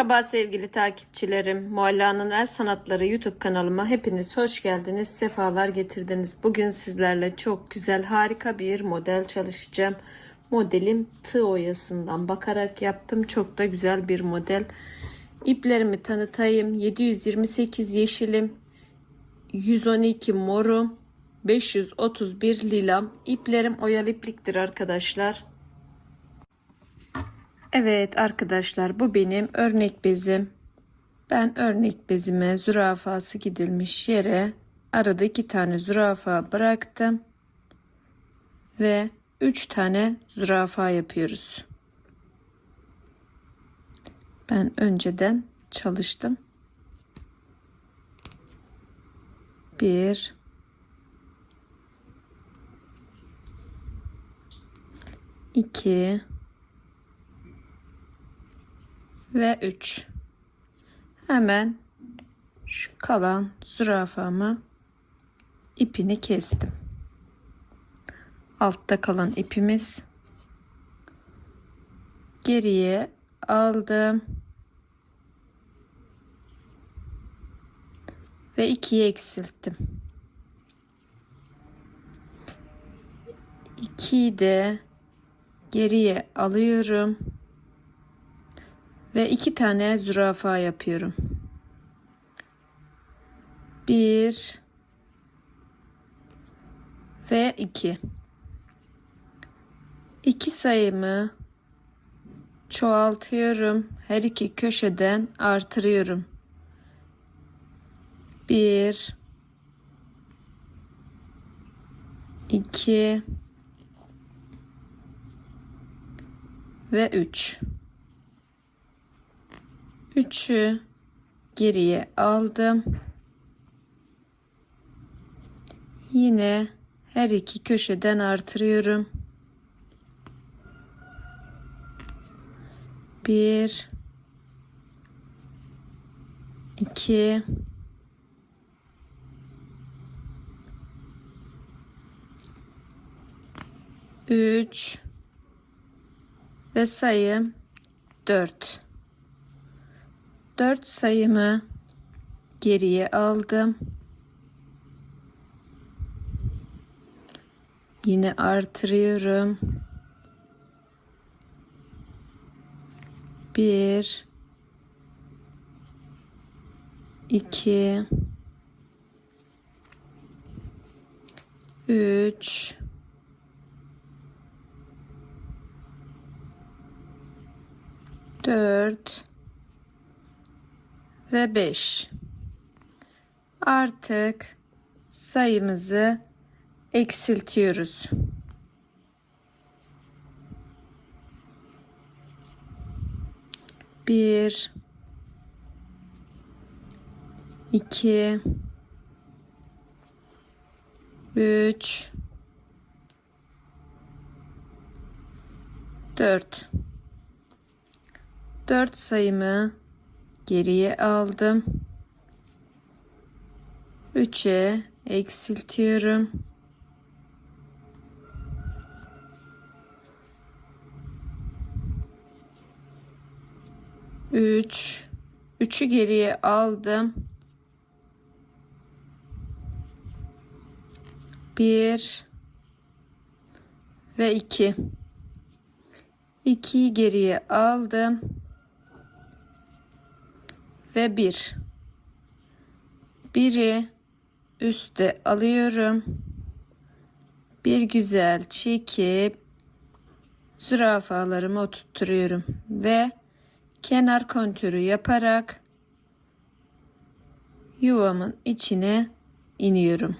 Merhaba sevgili takipçilerim. Mualla'nın El Sanatları YouTube kanalıma hepiniz hoş geldiniz. Sefalar getirdiniz. Bugün sizlerle çok güzel harika bir model çalışacağım. Modelim tığ oyasından bakarak yaptım. Çok da güzel bir model. İplerimi tanıtayım. 728 yeşilim, 112 morum, 531 lilam. İplerim oyalı ipliktir arkadaşlar. Evet arkadaşlar bu benim örnek bezim. Ben örnek bezime zürafası gidilmiş yere arada iki tane zürafa bıraktım. Ve üç tane zürafa yapıyoruz. Ben önceden çalıştım. Bir, iki, ve 3 hemen şu kalan zürafamı ipini kestim. Altta kalan ipimiz geriye aldım. Ve ikiye eksilttim. 2'yi de geriye alıyorum ve iki tane zürafa yapıyorum. Bir ve iki. İki sayımı çoğaltıyorum. Her iki köşeden artırıyorum. Bir, iki ve üç. Üçü geriye aldım. Yine her iki köşeden artırıyorum. Bir, iki, üç ve sayım dört. 4 sayımı geriye aldım. Yine artırıyorum. 1 2 3 4 ve 5. Artık sayımızı eksiltiyoruz. Bir, iki, üç, dört. Dört sayımı geriye aldım. 3'e eksiltiyorum. Üç, üçü geriye aldım. Bir ve iki. İkiyi geriye aldım ve bir. Biri üste alıyorum. Bir güzel çekip zürafalarımı oturtuyorum ve kenar kontürü yaparak yuvamın içine iniyorum.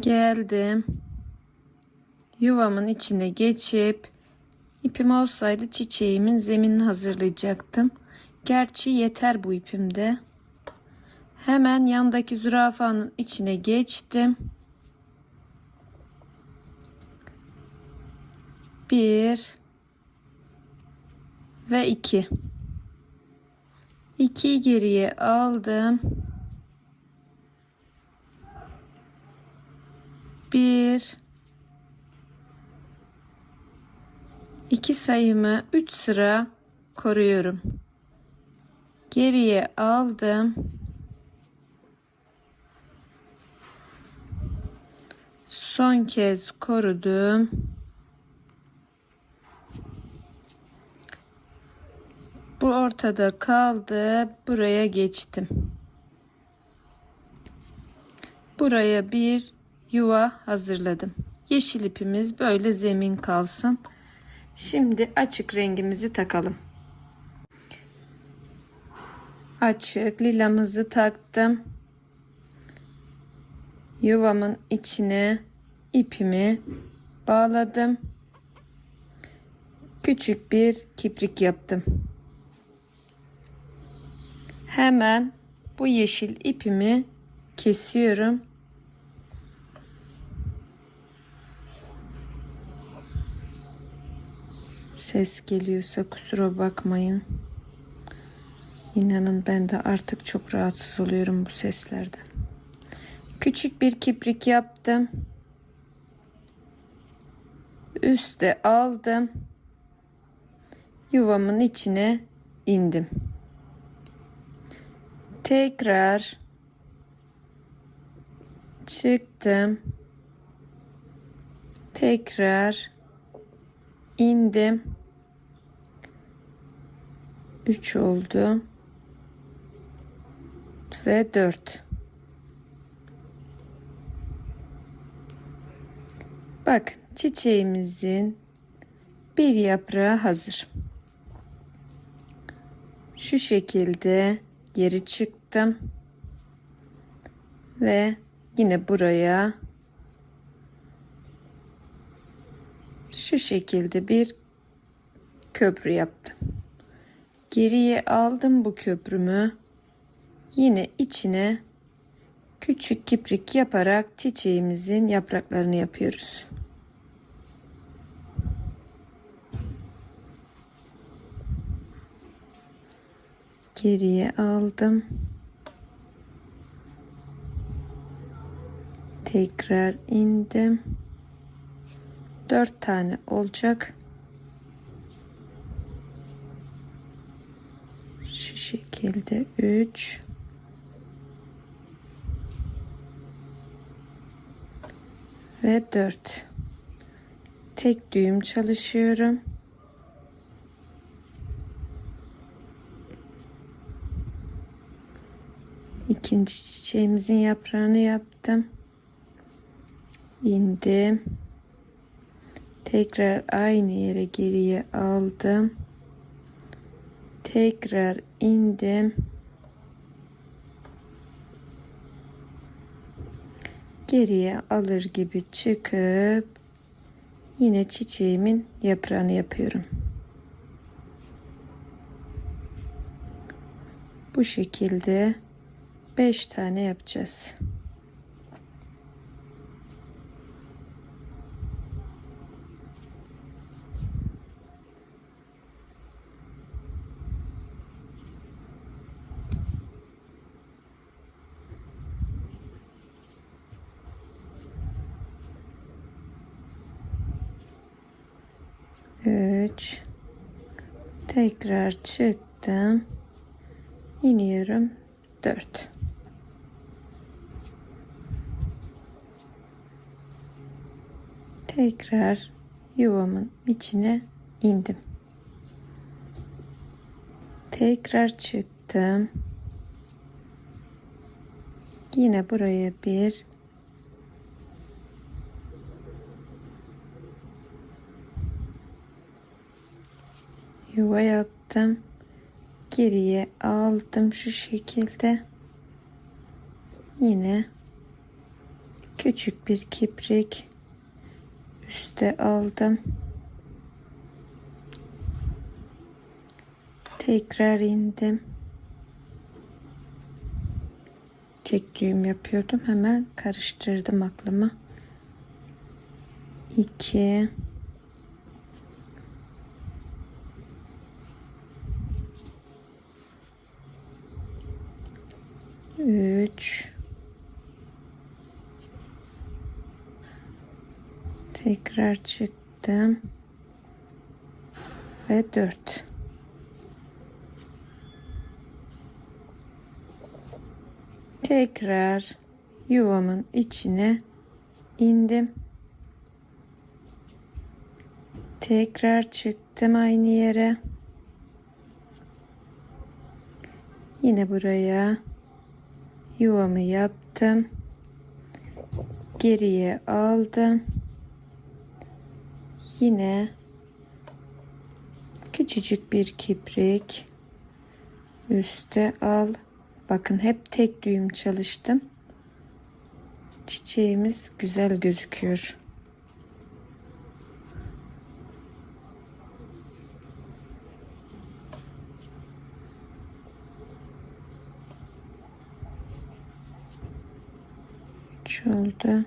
Geldim. Yuvamın içine geçip ipim olsaydı çiçeğimin zeminini hazırlayacaktım. Gerçi yeter bu ipimde. Hemen yandaki zürafanın içine geçtim. Bir ve iki. İkiyi geriye aldım. Bir iki sayımı üç sıra koruyorum. Geriye aldım. Son kez korudum. Bu ortada kaldı. Buraya geçtim. Buraya bir yuva hazırladım. Yeşil ipimiz böyle zemin kalsın. Şimdi açık rengimizi takalım. Açık lilamızı taktım. Yuvamın içine ipimi bağladım. Küçük bir kiprik yaptım. Hemen bu yeşil ipimi kesiyorum. Ses geliyorsa kusura bakmayın. İnanın ben de artık çok rahatsız oluyorum bu seslerden. Küçük bir kiprik yaptım. Üste aldım. Yuvamın içine indim. Tekrar çıktım. Tekrar indim. 3 oldu. Ve 4. Bak çiçeğimizin bir yaprağı hazır. Şu şekilde geri çıktım. Ve yine buraya şu şekilde bir köprü yaptım. Geriye aldım bu köprümü. Yine içine küçük kiprik yaparak çiçeğimizin yapraklarını yapıyoruz. Geriye aldım. Tekrar indim. Dört tane olacak. Şu şekilde üç. Ve dört. Tek düğüm çalışıyorum. İkinci çiçeğimizin yaprağını yaptım. İndim. Tekrar aynı yere geriye aldım. Tekrar indim. Geriye alır gibi çıkıp yine çiçeğimin yaprağını yapıyorum. Bu şekilde 5 tane yapacağız. Üç. Tekrar çıktım. İniyorum. Dört. Tekrar yuvamın içine indim. Tekrar çıktım. Yine buraya bir yuva yaptım. Geriye aldım şu şekilde. Yine küçük bir kiprik üste aldım. Tekrar indim. tek düğüm yapıyordum. Hemen karıştırdım aklımı. 2 3 Tekrar çıktım. Ve 4 Tekrar yuvamın içine indim. Tekrar çıktım aynı yere. Yine buraya yuvamı yaptım. Geriye aldım. Yine küçücük bir kiprik üste al. Bakın hep tek düğüm çalıştım. Çiçeğimiz güzel gözüküyor. Üç oldu.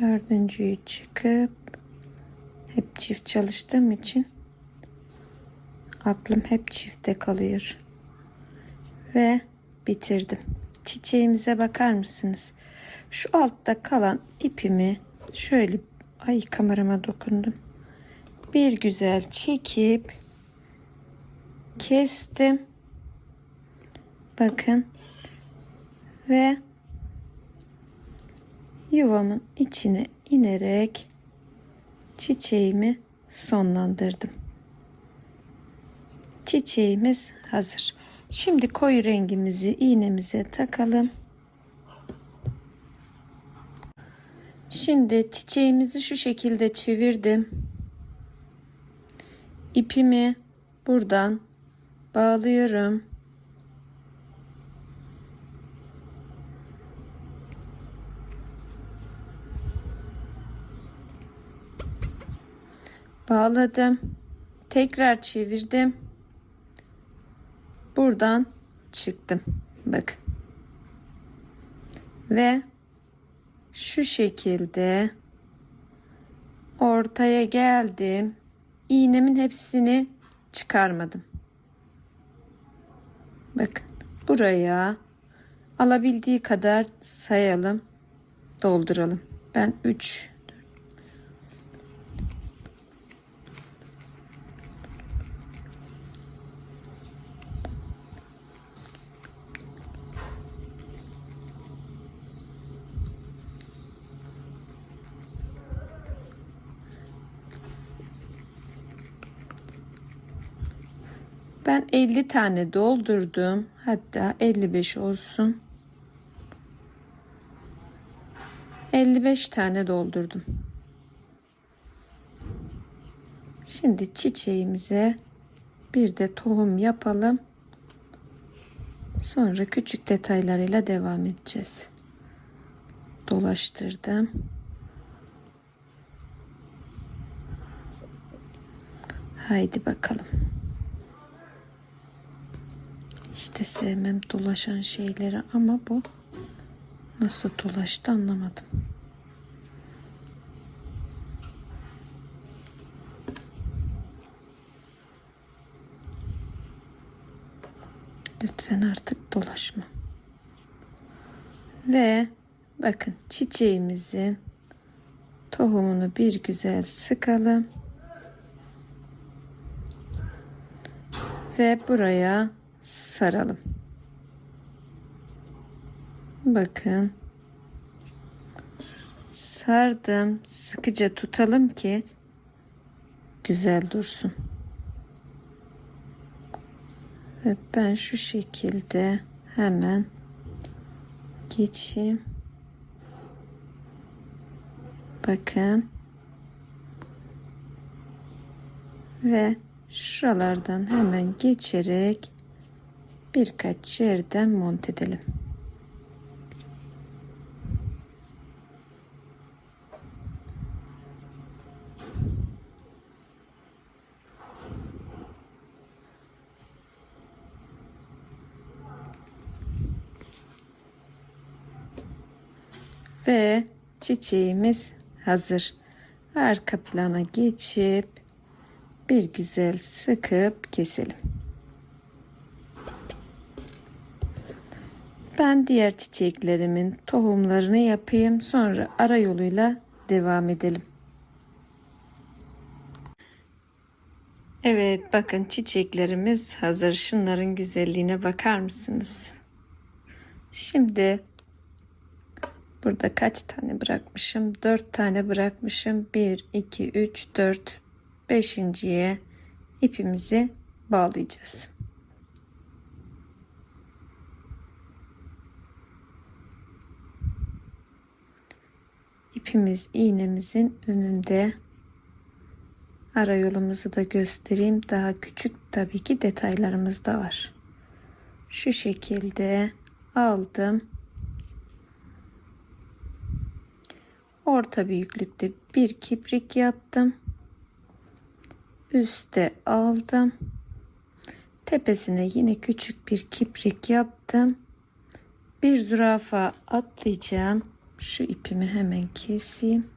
Dördüncüyü çıkıp hep çift çalıştığım için aklım hep çifte kalıyor. Ve bitirdim. Çiçeğimize bakar mısınız? Şu altta kalan ipimi şöyle ay kamerama dokundum. Bir güzel çekip kestim. Bakın. Ve yuvamın içine inerek çiçeğimi sonlandırdım. Çiçeğimiz hazır. Şimdi koyu rengimizi iğnemize takalım. Şimdi çiçeğimizi şu şekilde çevirdim. İpimi buradan bağlıyorum. Bağladım. Tekrar çevirdim. Buradan çıktım. Bakın. Ve şu şekilde ortaya geldim. İğnemin hepsini çıkarmadım. Bakın buraya alabildiği kadar sayalım, dolduralım. Ben 3 Ben 50 tane doldurdum. Hatta 55 olsun. 55 tane doldurdum. Şimdi çiçeğimize bir de tohum yapalım. Sonra küçük detaylarıyla devam edeceğiz. Dolaştırdım. Haydi bakalım. İşte sevmem dolaşan şeyleri ama bu nasıl dolaştı anlamadım. Lütfen artık dolaşma. Ve bakın çiçeğimizin tohumunu bir güzel sıkalım. Ve buraya saralım. Bakın. Sardım. Sıkıca tutalım ki güzel dursun. Ve ben şu şekilde hemen geçeyim. Bakın. Ve şuralardan hemen geçerek birkaç yerden monte edelim. Ve çiçeğimiz hazır. Arka plana geçip bir güzel sıkıp keselim. Ben diğer çiçeklerimin tohumlarını yapayım sonra ara yoluyla devam edelim. Evet bakın çiçeklerimiz hazır. Şunların güzelliğine bakar mısınız? Şimdi burada kaç tane bırakmışım? 4 tane bırakmışım. 1, 2, 3, 4, 5.ye ipimizi bağlayacağız. İpimiz iğnemizin önünde. Ara yolumuzu da göstereyim. Daha küçük tabii ki detaylarımız da var. Şu şekilde aldım. Orta büyüklükte bir kiprik yaptım. Üste aldım. Tepesine yine küçük bir kiprik yaptım. Bir zürafa atlayacağım. Şu ipimi hemen keseyim.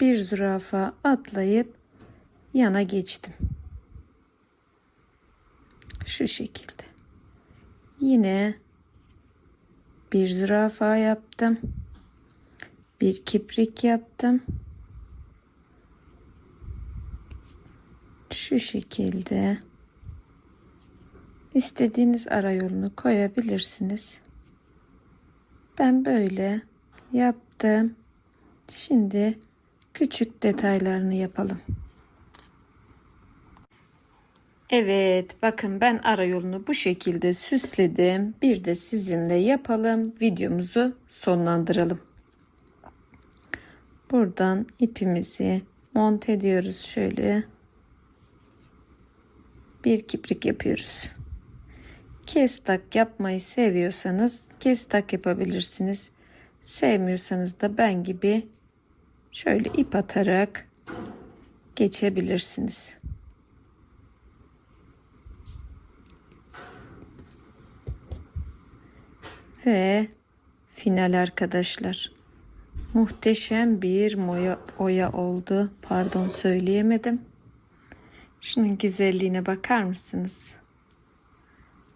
Bir zürafa atlayıp yana geçtim. Şu şekilde. Yine bir zürafa yaptım. Bir kiprik yaptım. Şu şekilde istediğiniz ara yolunu koyabilirsiniz. Ben böyle yaptım. Şimdi küçük detaylarını yapalım. Evet bakın ben ara yolunu bu şekilde süsledim. Bir de sizinle yapalım. Videomuzu sonlandıralım. Buradan ipimizi monte ediyoruz şöyle. Bir kiprik yapıyoruz. Kestak yapmayı seviyorsanız kestak yapabilirsiniz. Sevmiyorsanız da ben gibi şöyle ip atarak geçebilirsiniz. Ve final arkadaşlar. Muhteşem bir moya, oya oldu. Pardon söyleyemedim. Şunun güzelliğine bakar mısınız?